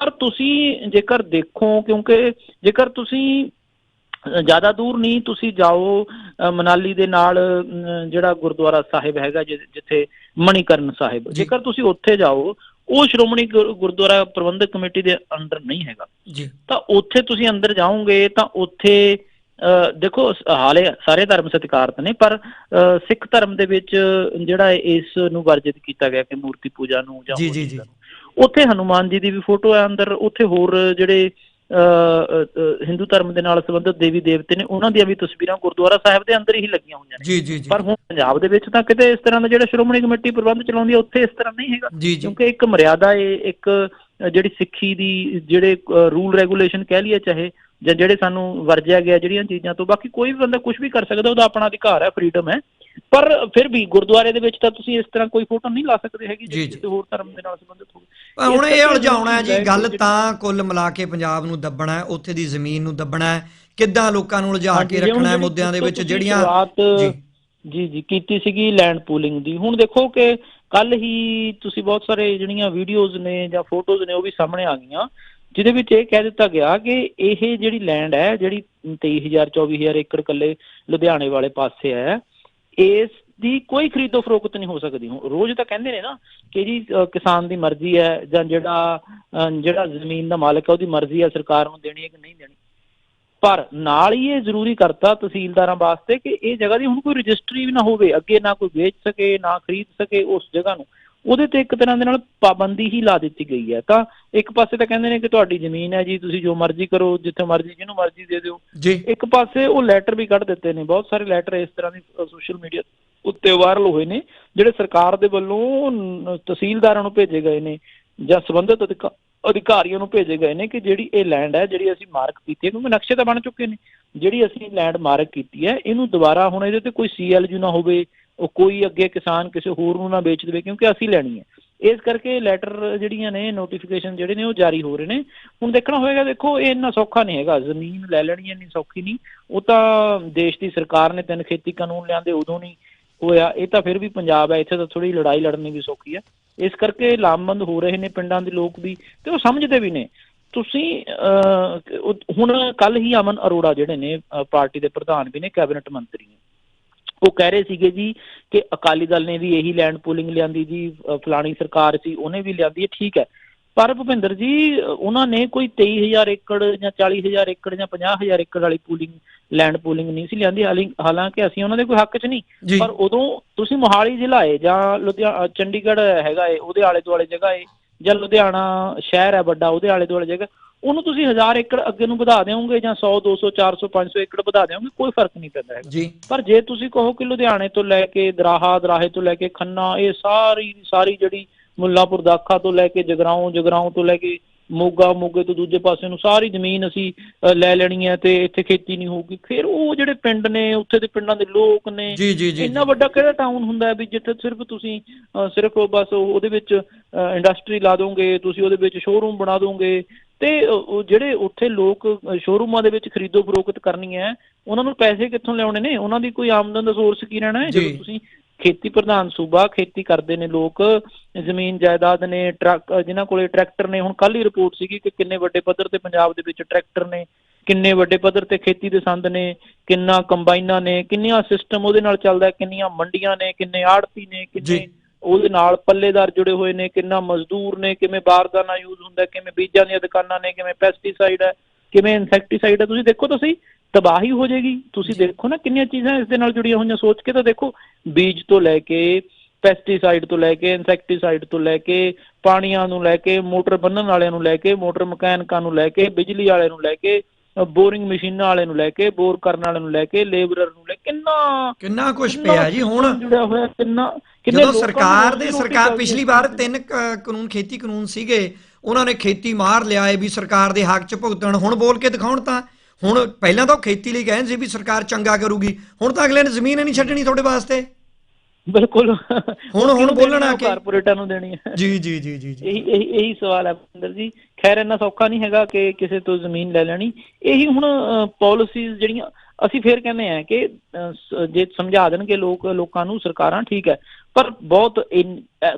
A: ਪਰ ਤੁਸੀਂ ਜੇਕਰ ਦੇਖੋ ਕਿਉਂਕਿ ਜੇਕਰ ਤੁਸੀਂ ਜ਼ਿਆਦਾ ਦੂਰ ਨਹੀਂ ਤੁਸੀਂ ਜਾਓ ਮਨਾਲੀ ਦੇ ਨਾਲ ਜਿਹੜਾ ਗੁਰਦੁਆਰਾ ਸਾਹਿਬ ਹੈਗਾ ਜਿੱਥੇ ਮਣੀਕਰਨ ਸਾਹਿਬ। ਜੇਕਰ ਤੁਸੀਂ ਉੱਥੇ ਜਾਓ ਉਹ ਸ਼੍ਰੋਮਣੀ ਗੁਰ- ਗੁਰਦੁਆਰਾ ਪ੍ਰਬੰਧਕ ਕਮੇਟੀ ਦੇ ਅੰਡਰ ਨਹੀਂ ਹੈਗਾ।
B: ਜੀ।
A: ਤਾਂ ਉੱਥੇ ਤੁਸੀਂ ਅੰਦਰ ਜਾਓਗੇ ਤਾਂ ਉੱਥੇ ਦੇਖੋ ਹਾਲੇ ਸਾਰੇ ਧਰਮ ਸਤਿਕਾਰਤ ਨੇ ਪਰ ਸਿੱਖ ਧਰਮ ਦੇ ਵਿੱਚ ਜਿਹੜਾ ਇਸ ਨੂੰ ਵਰਜਿਤ ਕੀਤਾ ਗਿਆ ਕਿ ਮੂਰਤੀ ਪੂਜਾ ਨੂੰ ਜਾਂ। ਉੱਥੇ ਹਨੂਮਾਨ ਜੀ ਦੀ ਵੀ ਫੋਟੋ ਹੈ ਅੰਦਰ ਉੱਥੇ ਹੋਰ ਜਿਹੜੇ ਹਿੰਦੂ ਧਰਮ ਦੇ ਨਾਲ ਸੰਬੰਧਿਤ ਦੇਵੀ ਦੇਵਤੇ ਨੇ ਉਹਨਾਂ ਦੀਆਂ ਵੀ ਤਸਵੀਰਾਂ ਗੁਰਦੁਆਰਾ ਸਾਹਿਬ ਦੇ ਅੰਦਰ ਹੀ ਲੱਗੀਆਂ ਹੋਈਆਂ ਨੇ।
B: ਜੀ ਜੀ ਜੀ।
A: ਪਰ ਹੁਣ ਪੰਜਾਬ ਦੇ ਵਿੱਚ ਤਾਂ ਕਿਤੇ ਇਸ ਤਰ੍ਹਾਂ ਦਾ ਜਿਹੜਾ ਸ਼੍ਰੋਮਣੀ ਕਮੇਟੀ ਪ੍ਰਬੰਧ ਚਲਾਉਂਦੀ ਹੈ ਉੱਥੇ ਇਸ ਤਰ੍ਹਾਂ ਨਹੀਂ ਹੈਗਾ। ਕਿਉਂਕਿ ਇੱਕ ਮਰਿਆਦਾ ਹੈ ਇੱਕ ਜਿਹੜੀ ਸਿੱਖੀ ਦੀ ਜਿਹੜੇ ਰੂਲ ਰੈਗੂਲੇਸ਼ਨ ਕਹਿ ਲਈਏ ਚਾਹੇ ਜਾਂ ਜਿਹੜੇ ਸਾਨੂੰ ਵਰਜਿਆ ਗਿਆ ਜਿਹੜੀਆਂ ਚੀਜ਼ਾਂ ਤੋਂ ਬਾਕੀ ਕੋਈ ਵੀ ਬੰਦਾ ਕੁਝ ਵੀ ਕਰ ਸਕਦਾ ਉਹਦਾ ਆਪਣਾ ਅਧਿਕਾਰ ਹੈ ਫਰੀडम ਹੈ। ਪਰ ਫਿਰ ਵੀ ਗੁਰਦੁਆਰੇ ਦੇ ਵਿੱਚ ਤਾਂ ਤੁਸੀਂ ਇਸ ਤਰ੍ਹਾਂ ਕੋਈ ਫੋਟੋ ਨਹੀਂ ਲਾ ਸਕਦੇ ਹੈਗੀ
B: ਜੀ।
A: ਕਿਸੇ ਹੋਰ ਧਰਮ ਦੇ ਨਾਲ ਸੰਬੰਧਿਤ ਹੋਵੇ
B: ਹੁਣ ਇਹ ਉਲਝਾਉਣਾ ਹੈ ਜੀ ਗੱਲ ਤਾਂ ਕੁੱਲ ਮਿਲਾ ਕੇ ਪੰਜਾਬ ਨੂੰ ਦੱਬਣਾ ਹੈ ਉੱਥੇ ਦੀ ਜ਼ਮੀਨ ਨੂੰ ਦੱਬਣਾ ਹੈ ਕਿੱਦਾਂ ਲੋਕਾਂ ਨੂੰ ਉਲਝਾ ਕੇ ਰੱਖਣਾ ਹੈ ਮੁੱਦਿਆਂ ਦੇ ਵਿੱਚ ਜਿਹੜੀਆਂ ਜੀ।
A: ਜੀ ਕੀਤੀ ਸੀਗੀ ਲੈਂਡ ਪੂਲਿੰਗ ਦੀ। ਹੁਣ ਦੇਖੋ ਕਿ ਕੱਲ ਹੀ ਤੁਸੀਂ ਬਹੁਤ ਸਾਰੇ ਜਿਹੜੀਆਂ ਵੀਡੀਓਜ਼ ਨੇ ਜਾਂ ਫੋਟੋਜ਼ ਨੇ ਉਹ ਵੀ ਸਾਹਮਣੇ ਆ ਗਈਆਂ। ਜਿਹਦੇ ਵਿੱਚ ਇਹ ਕਹਿ ਦਿੱਤਾ ਗਿਆ ਕਿ ਇਹ ਜਿਹੜੀ ਲੈਂਡ ਹੈ ਜਿਹੜੀ 23000 24000 ਏਕੜ ਕੱਲੇ ਲੁਧਿਆਣੇ ਵਾਲੇ ਪਾਸੇ ਹੈ ਇਸ ਦੀ ਕੋਈ ਖਰੀਦੋ ਫਰੋਖਤ ਨਹੀਂ ਹੋ ਸਕਦੀ। ਰੋਜ਼ ਤਾਂ ਕਹਿੰਦੇ ਨੇ ਨਾ ਕਿ ਜੀ ਕਿਸਾਨ ਦੀ ਮਰਜ਼ੀ ਹੈ ਜਾਂ ਜਿਹੜਾ ਅ, ਜਿਹੜਾ ਜ਼ਮੀਨ ਦਾ ਮਾਲਕ ਹੈ ਉਹਦੀ ਮਰਜ਼ੀ ਹੈ ਸਰਕਾਰ ਨੂੰ ਦੇਣੀ ਹੈ ਕਿ ਨਹੀਂ ਦੇਣੀ। ਪਰ ਨਾਲ ਹੀ ਇਹ ਜ਼ਰੂਰੀ ਕਰਤਾ ਤਹਿਸੀਲਦਾਰਾਂ ਵਾਸਤੇ ਕਿ ਇਹ ਜਗ੍ਹਾ ਦੀ ਹੁਣ ਕੋਈ ਰਜਿਸਟਰੀ ਵੀ ਨਾ ਹੋਵੇ ਅੱਗੇ ਨਾ ਕੋਈ ਵੇਚ ਸਕੇ ਨਾ ਖਰੀਦ ਸਕੇ ਉਸ ਜਗ੍ਹਾ ਨੂੰ। ਉਹਦੇ ਤੇ ਇੱਕ ਤਰ੍ਹਾਂ ਦੇ ਨਾਲ ਪਾਬੰਦੀ ਹੀ ਲਾ ਦਿੱਤੀ ਗਈ ਹੈ। ਤਾਂ ਇੱਕ ਪਾਸੇ ਤਾਂ ਕਹਿੰਦੇ ਨੇ ਕਿ ਤੁਹਾਡੀ ਜ਼ਮੀਨ ਹੈ ਜੀ ਤੁਸੀਂ ਜੋ ਮਰਜ਼ੀ ਕਰੋ ਜਿੱਥੇ ਮਰਜ਼ੀ ਜਿਹਨੂੰ ਮਰਜ਼ੀ ਦੇ ਦਿਓ। ਇੱਕ ਪਾਸੇ ਉਹ ਲੈਟਰ ਵੀ ਕੱਢ ਦਿੱਤੇ ਨੇ ਬਹੁਤ ਸਾਰੇ ਲੈਟਰ ਇਸ ਤਰ੍ਹਾਂ ਦੀ ਸੋਸ਼ਲ ਮੀਡੀਆ ਉੱਤੇ ਵਾਇਰਲ ਹੋਏ ਨੇ ਜਿਹੜੇ ਸਰਕਾਰ ਦੇ ਵੱਲੋਂ ਤਹਿਸੀਲਦਾਰਾਂ ਨੂੰ ਭੇਜੇ ਗਏ ਨੇ ਜਾਂ ਸੰਬੰਧਿਤ ਅਧਿਕਾ- ਅਧਿਕਾਰੀਆਂ ਨੂੰ ਭੇਜੇ ਗਏ ਨੇ ਕਿ ਜਿਹੜੀ ਇਹ ਲੈਂਡ ਹੈ ਜਿਹੜੀ ਅਸੀਂ ਮਾਰਕ ਕੀਤੀ ਹੈ ਕਿਉਂਕਿ ਨਕਸ਼ੇ ਤਾਂ ਬਣ ਚੁੱਕੇ ਨੇ। ਜਿਹੜੀ ਅਸੀਂ ਲੈਂਡ ਮਾਰਕ ਕੀਤੀ ਹੈ ਇਹਨੂੰ ਦੁਬਾਰਾ ਹੁਣ ਇਹਦੇ ਤੇ ਕੋਈ ਸੀਐਲਯੂ ਨਾ ਹੋਵੇ ਉਹ ਕੋਈ ਅੱਗੇ ਕਿਸਾਨ ਕਿਸੇ ਹੋਰ ਨੂੰ ਨਾ ਵੇਚ ਦੇਵੇ ਕਿਉਂਕਿ ਅਸੀਂ ਲੈਣੀ ਹੈ। ਇਸ ਕਰਕੇ ਲੈਟਰ ਜਿਹੜੀਆਂ ਨੇ ਨੋਟੀਫਿਕੇਸ਼ਨ ਜਿਹੜੇ ਨੇ ਉਹ ਜਾਰੀ ਹੋ ਰਹੇ ਨੇ। ਹੁਣ ਦੇਖਣਾ ਹੋਏਗਾ ਦੇਖੋ ਇਹ ਇੰਨਾ ਸੌਖਾ ਨਹੀਂ ਹੈਗਾ। ਜ਼ਮੀਨ ਲੈ ਲੈਣੀ ਇੰਨੀ ਸੌਖੀ ਨਹੀਂ। ਉਹ ਤਾਂ ਦੇਸ਼ ਦੀ ਸਰਕਾਰ ਨੇ ਤਿੰਨ ਖੇਤੀ ਕਾਨੂੰਨ ਲਿਆਂਦੇ ਉਦੋਂ ਨਹੀਂ ਹੋਇਆ। ਇਹ ਤਾਂ ਫਿਰ ਵੀ ਪੰਜਾਬ ਹੈ ਇੱਥੇ ਤਾਂ ਥੋੜੀ ਲੜਾਈ ਲੜਨੀ ਵੀ ਸੌਖੀ ਹੈ। ਇਸ ਕਰਕੇ ਲਾਮਬੰਦ ਹੋ ਰਹੇ ਨੇ ਪਿੰਡਾਂ ਦੇ ਲੋਕ ਵੀ ਤੇ ਉਹ ਸਮਝਦੇ ਵੀ ਨੇ। ਤੁਸੀਂ ਅਹ, ਹੁਣ ਕੱਲ ਹੀ ਅਮਨ ਅਰੋੜਾ ਜਿਹੜੇ ਨੇ ਪਾਰਟੀ ਦੇ ਪ੍ਰਧਾਨ ਵੀ ਨੇ ਕੈਬਨਿਟ ਮੰਤਰੀ ਨੇ। ਉਹ ਕਹਿ ਰਹੇ ਸੀਗੇ ਜੀ ਕਿ ਅਕਾਲੀ ਦਲ ਨੇ ਵੀ ਇਹੀ ਲੈਂਡ ਪੂਲਿੰਗ ਲਿਆਂਦੀ ਜੀ ਫਲਾਣੀ ਸਰਕਾਰ ਸੀ ਉਹਨੇ ਵੀ ਲਿਆਂਦੀ ਹੈ ਠੀਕ ਹੈ। ਪਰ ਭੁਪਿੰਦਰ ਜੀ ਉਹਨਾਂ ਨੇ ਕੋਈ 23000 ਏਕੜ ਜਾਂ 40000 ਏਕੜ ਜਾਂ 50000 ਏਕੜ ਵਾਲੀ ਪੂਲਿੰਗ ਲੈਂਡ ਪੂਲਿੰਗ ਨਹੀਂ ਸੀ ਲਿਆਂਦੀ। ਹਾਲੀ- ਹਾਲਾਂਕਿ ਅਸੀਂ ਉਹਨਾਂ ਦੇ ਕੋਈ ਹੱਕ 'ਚ ਨਹੀਂ। ਪਰ ਉਦੋਂ ਤੁਸੀਂ ਮੋਹਾਲੀ ਜ਼ਿਲ੍ਹਾ ਹੈ ਜਾਂ ਲੁਧਿਆਣਾ ਚੰਡੀਗੜ੍ਹ ਹੈਗਾ ਏ ਉਹਦੇ ਆਲੇ ਦੁਆਲੇ ਜਗ੍ਹਾ ਏ ਜਾਂ ਲੁਧਿਆਣਾ ਸ਼ਹਿਰ ਹੈ ਵੱਡਾ ਉਹਦੇ ਆਲੇ ਦੁਆਲੇ ਜਗ੍ਹਾ ਉਹਨੂੰ ਤੁਸੀਂ 1000 ਏਕੜ ਅੱਗੇ ਨੂੰ ਵਧਾ ਦਿਓਗੇ ਜਾਂ 100 200 400 500 ਏਕੜ ਵਧਾ ਦਿਓਗੇ ਕੋਈ ਫ਼ਰਕ ਨਹੀਂ ਪੈਂਦਾ ਹੈਗਾ।
B: ਜੀ।
A: ਪਰ ਜੇ ਤੁਸੀਂ ਕਹੋ ਕਿ ਲੁਧਿਆਣੇ ਤੋਂ ਲੈ ਕੇ ਦਰਾਹਾ ਦਰਾਹੇ ਤੋਂ ਲੈ ਕੇ ਖੰਨਾ ਇਹ ਸਾਰੀ ਸਾਰੀ ਜਿਹੜੀ ਮੁੱਲਾਂਪੁਰ ਦਾਖਾ ਤੋਂ ਲੈ ਕੇ ਜਗਰਾਉਂ ਜਗਰਾਉਂ ਤੋਂ ਲੈ ਕੇ ਮੋਗਾ ਮੋਗੇ ਤੋਂ ਦੂਜੇ ਪਾਸੇ ਨੂੰ ਸਾਰੀ ਜ਼ਮੀਨ ਅਸੀਂ ਲੈ ਲੈਣੀ ਹੈ ਤੇ ਇੱਥੇ ਖੇਤੀ ਨਹੀਂ ਹੋਊਗੀ। ਫਿਰ ਉਹ ਜਿਹੜੇ ਪਿੰਡ ਨੇ ਉੱਥੇ ਦੇ ਪਿੰਡਾਂ ਦੇ ਲੋਕ ਨੇ ਇੰਨਾ ਵੱਡਾ ਕਿਹੜਾ ਟਾਊਨ ਹੁੰਦਾ ਹੈ ਵੀ ਜਿੱਥੇ ਸਿਰਫ ਤੁਸੀਂ ਸਿਰਫ ਬਸ ਉਹ- ਉਹਦੇ ਵਿੱਚ ਇੰਡਸਟਰੀ ਲਾ ਦੋਗੇ ਤੁਸੀਂ ਉਹਦੇ ਵਿੱਚ ਸ਼ੋਰੂਮ ਬਣਾ ਦੋਗੇ ਤੇ ਜਿਹੜੇ ਉੱਥੇ ਲੋਕ ਸ਼ੋਰੂਮਾਂ ਦੇ ਵਿੱਚ ਖਰੀਦੋ ਫਰੋਖਤ ਕਰਨੀ ਹੈ ਉਹਨਾਂ ਨੂੰ ਪੈਸੇ ਕਿੱਥੋਂ ਲਿਆਉਣੇ ਨੇ ਉਹਨਾਂ ਦੀ ਕੋਈ ਆਮਦਨ ਦਾ ਸੋਰਸ ਕੀ ਰਹਿਣਾ ਹੈ। ਜਦੋਂ ਤੁਸੀਂ ਖੇਤੀ ਪ੍ਰਧਾਨ ਸੂਬਾ ਖੇਤੀ ਕਰਦੇ ਨੇ ਲੋਕ ਜ਼ਮੀਨ ਜਾਇਦਾਦ ਨੇ ਟਰੱਕ ਜਿਨ੍ਹਾਂ ਕੋਲੇ ਟਰੈਕਟਰ ਨੇ ਹੁਣ ਕੱਲ ਹੀ ਰਿਪੋਰਟ ਸੀਗੀ ਕਿ ਕਿੰਨੇ ਵੱਡੇ ਪੱਧਰ ਤੇ ਪੰਜਾਬ ਦੇ ਵਿੱਚ ਟਰੈਕਟਰ ਨੇ ਕਿੰਨੇ ਵੱਡੇ ਪੱਧਰ ਤੇ ਖੇਤੀ ਦੇ ਸੰਦ ਨੇ ਕਿੰਨਾ ਕੰਬਾਈਨਾਂ ਨੇ ਕਿੰਨੀਆਂ ਸਿਸਟਮ ਉਹਦੇ ਨਾਲ ਚੱਲਦਾ ਕਿੰਨੀਆਂ ਮੰਡੀਆਂ ਨੇ ਕਿੰਨੇ ਆੜਤੀ ਨੇ ਕਿੰਨੇ। ਉਹਦੇ ਨਾਲ ਪੱਲੇਦਾਰ ਜੁੜੇ ਹੋਏ ਨੇ ਕਿੰਨਾ ਮਜ਼ਦੂਰ ਨੇ ਕਿਵੇਂ ਬਾਰਦਾਨਾ ਯੂਜ਼ ਹੁੰਦਾ ਕਿਵੇਂ ਬੀਜਾਂ ਦੀਆਂ ਦੁਕਾਨਾਂ ਨੇ ਕਿਵੇਂ ਪੈਸਟੀਸਾਈਡ ਹੈ ਕਿਵੇਂ ਇਨਸੈਕਟੀਸਾਈਡ ਹੈ ਤੁਸੀਂ ਦੇਖੋ ਤਾਂ ਸਹੀ ਤਬਾਹੀ ਹੋ ਜਾਏਗੀ ਤੁਸੀਂ ਦੇਖੋ ਨਾ ਕਿੰਨੀਆਂ ਚੀਜ਼ਾਂ ਇਸ ਦੇ ਨਾਲ ਜੁੜੀਆਂ ਹੋਈਆਂ ਸੋਚ ਕੇ ਤਾਂ ਦੇਖੋ ਬੀਜ ਤੋਂ ਲੈ ਕੇ ਪੈਸਟੀਸਾਈਡ ਤੋਂ ਲੈ ਕੇ ਇਨਸੈਕਟੀਸਾਈਡ ਤੋਂ ਲੈ ਕੇ ਪਾਣੀਆਂ ਨੂੰ ਲੈ ਕੇ ਮੋਟਰ ਬੰਨਣ ਵਾਲਿਆਂ ਨੂੰ ਲੈ ਕੇ ਮੋਟਰ ਮਕੈਨਿਕਾਂ ਨੂੰ ਲੈ ਕੇ ਬਿਜਲੀ ਵਾਲਿਆਂ ਨੂੰ ਲੈ ਕੇ ਬੋਰਿੰਗ ਮਸ਼ੀਨਾਂ ਵਾਲਿਆਂ ਨੂੰ ਲੈ ਕੇ ਬੋਰ ਕਰਨ ਵਾਲਿਆਂ ਨੂੰ ਲੈ ਕੇ ਲੇਬਰਰ ਨੂੰ ਲੈ ਕਿੰਨਾ
B: ਕਿੰਨਾ ਕੁਝ ਪਿਆ ਜੀ ਹੁਣ
A: ਜੁੜਿਆ ਹੋਇਆ ਕਿੰਨੇ
B: ਜਦੋਂ ਸਰਕਾਰ ਦੇ ਸਰਕਾਰ ਪਿਛਲੀ। ਵਾਰ ਤਿੰਨ ਕਾਨੂੰਨ ਖੇਤੀ ਕਾਨੂੰਨ ਸੀਗੇ। ਉਹਨਾਂ ਨੇ ਖੇਤੀ ਮਾਰ ਲਿਆਏ ਵੀ ਸਰਕਾਰ ਦੇ ਹੱਕ 'ਚ ਭੁਗਤਣ। ਹੁਣ ਬੋਲ ਕੇ ਦਿਖਾਉਣ ਤਾਂ ਹੁਣ ਪਹਿਲਾਂ ਤਾਂ ਉਹ ਖੇਤੀ ਲਈ ਕਹਿੰਦੇ ਸੀ ਵੀ ਸਰਕਾਰ ਚੰਗਾ ਕਰੂਗੀ। ਹੁਣ ਤਾਂ ਅਗਲੇ ਨੇ ਜ਼ਮੀਨ ਨਹੀਂ ਛੱਡਣੀ ਤੁਹਾਡੇ ਵਾਸਤੇ।
A: ਬਿਲਕੁਲ।
B: ਹੁਣ- ਹੁਣ ਬੋਲਣਾ ਕਿ-
A: ਕਾਰਪੋਰੇਟਾਂ ਨੂੰ ਦੇਣੀ ਹੈ
B: ਜੀ ਜੀ ਜੀ ਜੀ
A: ਇਹੀ ਇਹੀ ਇਹੀ ਸਵਾਲ ਹੈ ਬਿੰਦਰ ਜੀ। ਖੈਰ ਇੰਨਾ ਸੌਖਾ ਨਹੀਂ ਹੈਗਾ ਕਿ ਕਿਸੇ ਤੋਂ ਜ਼ਮੀਨ ਲੈ ਲੈਣੀ। ਇਹੀ ਹੁਣ ਪਾਲਿਸੀਜ਼ ਜਿਹੜੀਆਂ ਅਸੀਂ ਫੇਰ ਕਹਿੰਦੇ ਆ ਕਿ ਜੇ ਸਮਝਾ ਦੇਣਗੇ ਲੋਕ ਲੋਕਾਂ ਨੂੰ ਸਰਕਾਰਾਂ ਠੀਕ ਹੈ। ਪਰ ਬਹੁਤ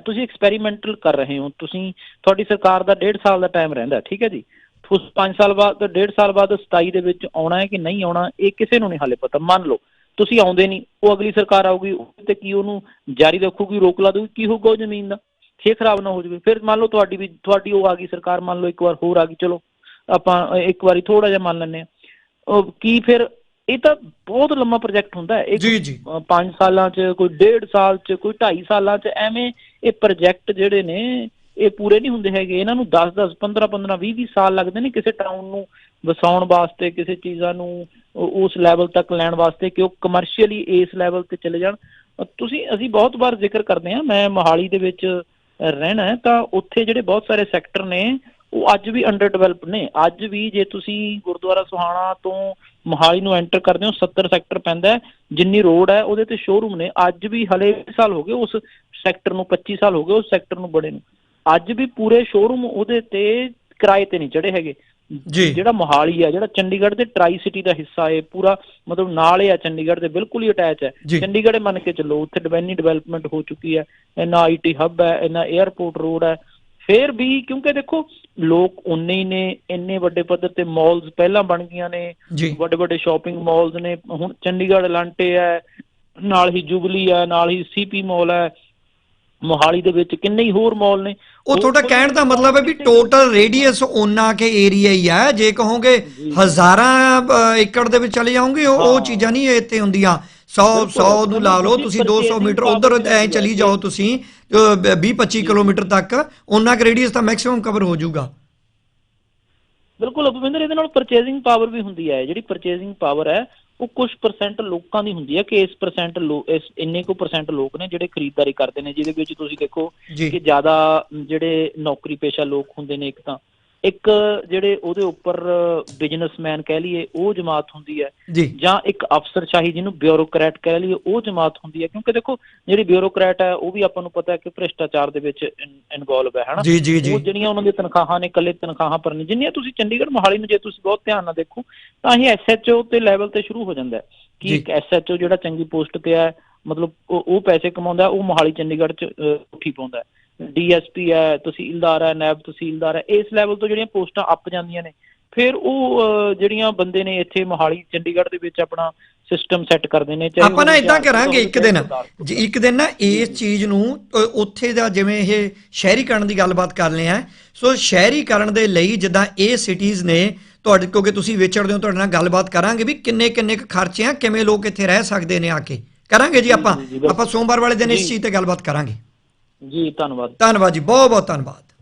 A: ਤੁਸੀਂ ਐਕਸਪੈਰੀਮੈਂਟਲ ਕਰ ਰਹੇ ਹੋ। ਤੁਸੀਂ ਤੁਹਾਡੀ ਸਰਕਾਰ ਦਾ 1.5 ਸਾਲ ਦਾ ਟਾਈਮ ਰਹਿੰਦਾ ਠੀਕ ਹੈ ਜੀ। ਉਸ 5 ਸਾਲ ਬਾਅਦ 1.5 ਸਾਲ ਬਾਅਦ 27 ਦੇ ਵਿੱਚ ਆਉਣਾ ਹੈ ਕਿ ਨਹੀਂ ਆਉਣਾ ਇਹ ਕਿਸੇ ਨੂੰ ਨਹੀਂ ਹਾਲੇ ਪਤਾ। ਮੰਨ ਲਓ ਤੁਸੀਂ ਆਉਂਦੇ ਨਹੀਂ ਉਹ ਅਗਲੀ ਸਰਕਾਰ ਆਊਗੀ ਉਹ ਤੇ ਕੀ ਉਹਨੂੰ ਜਾਰੀ ਰੱਖੂਗੀ ਰੋਕ ਲਾ ਦੂਗੀ ਕੀ ਹੋਊਗਾ ਉਹ ਜ਼ਮੀਨ ਦਾ? ਖੇ ਖਰਾਬ ਨਾ ਹੋ ਜਾਵੇ। ਫਿਰ ਮੰਨ ਲਓ ਤੁਹਾਡੀ ਵੀ ਤੁਹਾਡੀ ਉਹ ਆ ਗਈ ਸਰਕਾਰ ਮੰਨ ਲਓ ਇੱਕ ਵਾਰ ਹੋਰ ਆ ਗਈ ਚਲੋ ਆਪਾਂ ਇੱਕ ਵਾਰੀ ਥੋੜਾ ਜਿਹਾ ਮੰਨ ਲੈਂਦੇ ਆ ਉਹ ਕੀ ਫਿਰ ਇਹ ਤਾਂ ਬਹੁਤ ਲੰਮਾ ਪ੍ਰੋਜੈਕਟ ਹੁੰਦਾ ਹੈ।
B: ਜੀ ਜੀ।
A: 5 ਸਾਲਾਂ 'ਚ ਕੋਈ 1.5 ਸਾਲ 'ਚ ਕੋਈ 2.5 ਸਾਲਾਂ 'ਚ ਐਵੇਂ ਇਹ ਪ੍ਰੋਜੈਕਟ ਜਿਹੜੇ ਨੇ ਇਹ ਪੂਰੇ ਨਹੀਂ ਹੁੰਦੇ ਹੈਗੇ। ਇਹਨਾਂ ਨੂੰ 10 10 15 15 20 20 ਸਾਲ ਲੱਗਦੇ ਨੇ ਕਿਸੇ ਟਾਊਨ ਨੂੰ ਵਸਾਉਣ ਵਾਸਤੇ, ਕਿਸੇ ਚੀਜ਼ਾਂ ਨੂੰ ਉਸ ਲੈਵਲ ਤੱਕ ਲੈਣ ਵਾਸਤੇ ਕਿ ਉਹ ਕਮਰਸ਼ੀਅਲੀ ਇਸ ਲੈਵਲ ਤੇ ਚਲੇ ਜਾਣ। ਤੁਸੀਂ, ਅਸੀਂ ਬਹੁਤ ਵਾਰ ਜ਼ਿਕਰ ਕਰਦੇ ਹਾਂ, ਮੈਂ ਮੋਹਾਲੀ ਦੇ ਵਿੱਚ ਰਹਿਣਾ ਹੈ, ਤਾਂ ਉੱਥੇ ਜਿਹੜੇ ਬਹੁਤ ਸਾਰੇ ਸੈਕਟਰ ਨੇ, ਉਹ ਅੱਜ ਵੀ ਅੰਡਰ ਡਿਵੈਲਪ ਨੇ। ਅੱਜ ਵੀ ਜੇ ਤੁਸੀਂ ਗੁਰਦੁਆਰਾ ਸੁਹਾਣਾ ਤੋਂ ਮੋਹਾਲੀ ਨੂੰ ਐਂਟਰ ਕਰਦੇ ਹੋ 70 ਸੈਕਟਰ ਪੈਂਦਾ ਜਿੰਨੀ ਰੋਡ ਹੈ, ਉਹਦੇ ਤੇ ਸ਼ੋਰੂਮ ਨੇ। ਅੱਜ ਵੀ ਹਲੇ ਸਾਲ ਹੋ ਗਏ, ਉਸ ਸੈਕਟਰ ਨੂੰ 25 ਸਾਲ ਹੋ ਗਏ ਉਸ ਸੈਕਟਰ ਨੂੰ ਬੜੇ ਨੂੰ। ਅੱਜ ਵੀ ਪੂਰੇ ਸ਼ੋਰੂਮ ਉਹਦੇ ਤੇ ਕਿਰਾਏ ਤੇ ਨਹੀਂ ਚੜੇ ਹੈਗੇ।
B: ਜੀ।
A: ਜਿਹੜਾ ਮੋਹਾਲੀ ਹੈ ਜਿਹੜਾ ਚੰਡੀਗੜ੍ਹ ਦੇ ਟਰਾਈ ਸਿਟੀ ਦਾ ਹਿੱਸਾ ਹੈ ਪੂਰਾ ਮਤਲਬ ਨਾਲ ਹੀ ਆ ਚੰਡੀਗੜ੍ਹ ਦੇ ਬਿਲਕੁਲ ਹੀ ਅਟੈਚ ਹੈ। ਚੰਡੀਗੜ੍ਹ ਮੰਨ ਕੇ ਚੱਲੋ ਉੱਥੇ ਡਿਵੈਨੀ ਡਿਵੈਲਪਮੈਂਟ ਹੋ ਚੁੱਕੀ ਹੈ ਇੰਨਾ ਆਈਟੀ ਹੱਬ ਹੈ ਇੰਨਾ 에ਅਰਪੋਰਟ ਰੋਡ ਹੈ। ਫੇਰ ਵੀ ਕਿਉਂਕਿ ਦੇਖੋ ਲੋਕ ਉਨੇ ਹੀ ਨੇ ਇੰਨੇ ਵੱਡੇ ਪੱਧਰ ਤੇ ਮਾਲਸ ਪਹਿਲਾਂ ਬਣ ਗਈਆਂ ਨੇ ਵੱਡੇ ਵੱਡੇ ਸ਼ਾਪਿੰਗ ਮਾਲਸ ਨੇ ਹੁਣ ਚੰਡੀਗੜ੍ਹ ਲਾਂਟੇ ਹੈ ਨਾਲ ਹੀ ਜੁਬਲੀ ਹੈ ਨਾਲ ਹੀ ਸੀਪੀ ਮਾਲ ਹੈ ਮੋਹਾਲੀ ਦੇ ਵਿੱਚ ਕਿੰਨੇ ਹੀ ਹੋਰ ਮਾਲ ਨੇ।
B: ਉਹ ਤੁਹਾਡਾ ਕਹਿਣ ਦਾ ਮਤਲਬ ਹੈ ਵੀ ਟੋਟਲ ਰੇਡੀਅਸ ਓਨਾ ਕੇ ਏਰੀਆ ਹੀ ਹੈ। ਜੇ ਕਹੋਗੇ ਹਜ਼ਾਰਾਂ ਏਕੜ ਦੇ ਵਿੱਚ ਚਲੇ ਜਾਓਗੇ ਉਹ। ਚੀਜ਼ਾਂ ਨਹੀਂ ਇੱਥੇ ਹੁੰਦੀਆਂ। 100 100 ਨੂੰ ਲਾ ਲਓ ਤੁਸੀਂ 200 ਮੀਟਰ ਉਧਰ ਐ ਚਲੀ ਜਾਓ ਤੁਸੀਂ 20 25 ਕਿਲੋਮੀਟਰ ਤੱਕ ਓਨਾ ਕੁ ਰੇਡੀਅਸ ਤਾਂ ਮੈਕਸਿਮਮ ਕਵਰ ਹੋ ਜਾਊਗਾ।
A: ਬਿਲਕੁਲ ਅਪਵਿੰਦਰ ਇਹਦੇ ਨਾਲ ਪਰਚੇਸਿੰਗ ਪਾਵਰ ਵੀ ਹੁੰਦੀ ਹੈ। ਜਿਹੜੀ ਪਰਚੇਸਿੰਗ ਪਾਵਰ ਹੈ ਉਹ ਕੁਝ ਪਰਸੈਂਟ ਲੋਕਾਂ ਦੀ ਹੁੰਦੀ ਹੈ ਕਿ ਇਸ ਪਰਸੈਂਟ ਲੋਕ ਇਸ ਇੰਨੇ ਕੁ ਪਰਸੈਂਟ ਲੋਕ ਨੇ ਜਿਹੜੇ ਖਰੀਦਦਾਰੀ ਕਰਦੇ ਨੇ ਜਿਹਦੇ ਵਿੱਚ ਤੁਸੀਂ ਦੇਖੋ ਕਿ ਜ਼ਿਆਦਾ ਜਿਹੜੇ ਨੌਕਰੀ ਪੇਸ਼ਾ ਲੋਕ ਹੁੰਦੇ ਨੇ ਇੱਕ ਤਾਂ। ਇੱਕ ਜਿਹੜੇ ਉਹਦੇ ਉੱਪਰ ਬਿਜ਼ਨਸਮੈਨ ਕਹਿ ਲਈਏ ਉਹ ਜਮਾਤ ਹੁੰਦੀ ਹੈ।
B: ਜੀ।
A: ਇੱਕ ਅਫਸਰਸ਼ਾਹੀ ਜਿਹਨੂੰ ਬਿਊਰੋਕਰੈਟ ਕਹਿ ਲਈਏ ਉਹ ਜਮਾਤ ਹੁੰਦੀ ਹੈ। ਕਿਉਂਕਿ ਦੇਖੋ ਜਿਹੜੀ ਬਿਊਰੋਕਰੈਟ ਹੈ ਉਹ ਵੀ ਆਪਾਂ ਨੂੰ ਪਤਾ ਹੈ ਕਿ ਭ੍ਰਿਸ਼ਟਾਚਾਰ ਦੇ ਵਿੱਚ ਇਨਵੋਲਵ ਹੈ ਹਨਾ? ਉਹ ਜਿਹੜੀਆਂ ਉਹਨਾਂ ਦੀਆਂ ਤਨਖਾਹਾਂ ਨੇ ਇਕੱਲੇ ਤਨਖਾਹਾਂ ਪਰ ਨਹੀਂ ਜਿੰਨੀਆਂ ਤੁਸੀਂ ਚੰਡੀਗੜ੍ਹ ਮੋਹਾਲੀ ਨੂੰ ਜੇ ਤੁਸੀਂ ਬਹੁਤ ਧਿਆਨ ਨਾਲ ਦੇਖੋ ਤਾਂ ਇਹ ਐਸਐਚਓ ਤੇ ਲੈਵਲ ਤੇ ਸ਼ੁਰੂ ਹੋ ਜਾਂਦਾ ਹੈ ਕਿ। ਇੱਕ ਐਸਐਚਓ ਜਿਹੜਾ ਚੰਗੀ ਪੋਸਟ ਤੇ ਹੈ ਮਤਲਬ ਉਹ ਪੈਸੇ ਕਮਾਉਂਦਾ ਉਹ ਮੋਹਾਲੀ ਚੰਡੀਗੜ੍ਹ ਚ ਉੱਠੀ ਪਾਉਂਦਾ ਹੈ। ਡੀਐਸਪੀ ਹੈ ਤਹਿਸੀਲਦਾਰ ਹੈ ਨਾਇਬ ਤਹਿਸੀਲਦਾਰ ਹੈ ਇਸ ਲੈਵਲ ਤੋਂ ਜਿਹੜੀਆਂ ਪੋਸਟਾਂ ਅੱਪ ਜਾਂਦੀਆਂ ਨੇ ਫਿਰ ਉਹ ਜਿਹੜੀਆਂ ਬੰਦੇ ਨੇ ਇੱਥੇ ਮੋਹਾਲੀ ਚੰਡੀਗੜ੍ਹ ਦੇ ਵਿੱਚ ਆਪਣਾ ਸਿਸਟਮ ਸੈੱਟ ਕਰਦੇ ਨੇ ਚਾਹੇ
B: ਆਪਾਂ ਨਾ ਇਦਾਂ ਕਰਾਂਗੇ ਇੱਕ ਦਿਨ ਜੀ ਇੱਕ ਦਿਨ ਨਾ ਇਸ ਚੀਜ਼ ਨੂੰ ਉੱਥੇ ਦਾ ਜਿਵੇਂ ਇਹ ਸ਼ਹਿਰੀਕਰਨ ਦੀ ਗੱਲਬਾਤ ਕਰ ਲਿਆ ਸੋ ਸ਼ਹਿਰੀਕਰਨ ਦੇ ਲਈ ਜਿੱਦਾਂ ਇਹ ਸਿਟੀਜ਼ ਨੇ ਤੁਹਾਡੇ ਕਿਉਂਕਿ ਤੁਸੀਂ ਵਿਚਰਦੇ ਹੋ ਤੁਹਾਡੇ ਨਾਲ ਗੱਲਬਾਤ ਕਰਾਂਗੇ ਵੀ ਕਿੰਨੇ ਕਿੰਨੇ ਕੁ ਖਰਚੇ ਆ ਕਿਵੇਂ ਲੋਕ ਇੱਥੇ ਰਹਿ ਸਕਦੇ ਨੇ ਆ ਕੇ ਕਰਾਂਗੇ ਜੀ ਆਪਾਂ। ਆਪਾਂ ਸੋਮਵਾਰ ਵਾਲੇ ਦਿਨ ਇਸ। ਚੀਜ਼ ਤੇ ਗੱਲਬਾਤ ਕਰਾਂਗੇ
A: ਜੀ ਧੰਨਵਾਦ।
B: ਧੰਨਵਾਦ ਜੀ ਬਹੁਤ ਬਹੁਤ ਧੰਨਵਾਦ।